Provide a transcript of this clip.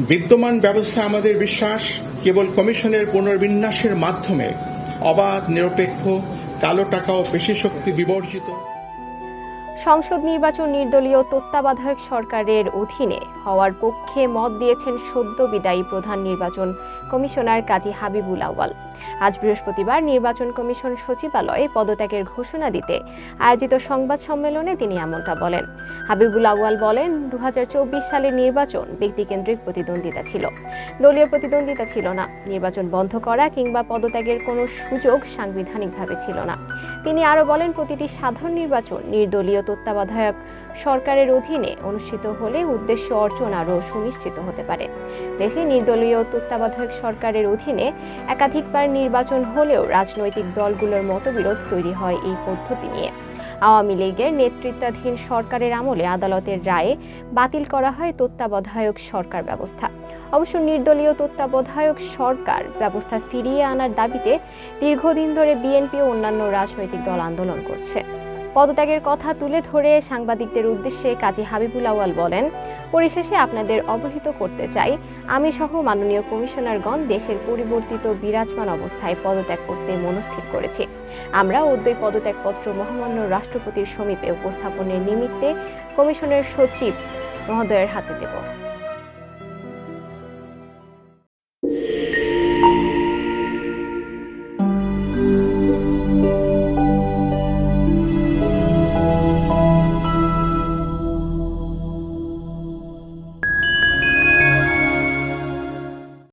বিদ্যমান ব্যবস্থা আমাদের বিশ্বাস, কেবল কমিশনের পুনর্বিন্যাসের মাধ্যমে অবাধ, নিরপেক্ষ, কালো টাকা ও পেশি শক্তি বিবর্জিত। সংসদ নির্বাচন নির্দলীয় তত্ত্বাবধায়ক সরকারের অধীনে হওয়ার পক্ষে মত দিয়েছেন সদ্য বিদায়ী প্রধান নির্বাচন কমিশনার কাজী হাবিবুল আউয়াল। আজ বৃহস্পতিবার নির্বাচন কমিশন সচিবালয়ে পদত্যাগের ঘোষণা দিতে আয়োজিত সংবাদ সম্মেলনে তিনি এমনটা বলেন। হাবিবুল আউয়াল বলেন, দুহাজার চব্বিশ সালের নির্বাচন ব্যক্তিকেন্দ্রিক প্রতিদ্বন্দ্বিতা ছিল। দলীয় প্রতিদ্বন্দ্বিতা ছিল না। নির্বাচন বন্ধ করা কিংবা পদত্যাগের কোনো সুযোগ সাংবিধানিকভাবে ছিল না। তিনি আরও বলেন, প্রতিটি সাধারণ নির্বাচন নির্দলীয় তত্ত্বাবধায়ক সরকারের অধীনে অনুষ্ঠিত হলে উদ্দেশ্য অর্জন আরও সুনিশ্চিত হতে পারে। দেশে নির্দলীয় তত্ত্বাবধায়ক সরকারের অধীনে একাধিকবার নির্বাচন হলেও রাজনৈতিক দলগুলোর মতবিরোধ তৈরি হয় এই পদ্ধতি নিয়ে। আওয়ামী লীগের নেতৃত্বাধীন সরকারের আমলে আদালতের রায়ে বাতিল করা হয় তত্ত্বাবধায়ক সরকার ব্যবস্থা। অবশ্য নির্দলীয় তত্ত্বাবধায়ক সরকার ব্যবস্থা ফিরিয়ে আনার দাবিতে দীর্ঘদিন ধরে বিএনপি ও অন্যান্য রাজনৈতিক দল আন্দোলন করছে। পদত্যাগের কথা তুলে ধরে সাংবাদিকদের উদ্দেশ্যে কাজী হাবিবুল আওয়াল বলেন, পরিশেষে আপনাদের অবহিত করতে চাই। আমি সহ মাননীয় কমিশনারগণ দেশের পরিবর্তিত বিরাজমান অবস্থায় পদত্যাগ করতে মনস্থির করেছি। আমরা অদ্বৈ পদত্যাগপত্র মহামান্য রাষ্ট্রপতির সমীপে উপস্থাপনের নিমিত্তে কমিশনের সচিব মহোদয়ের হাতে দেব।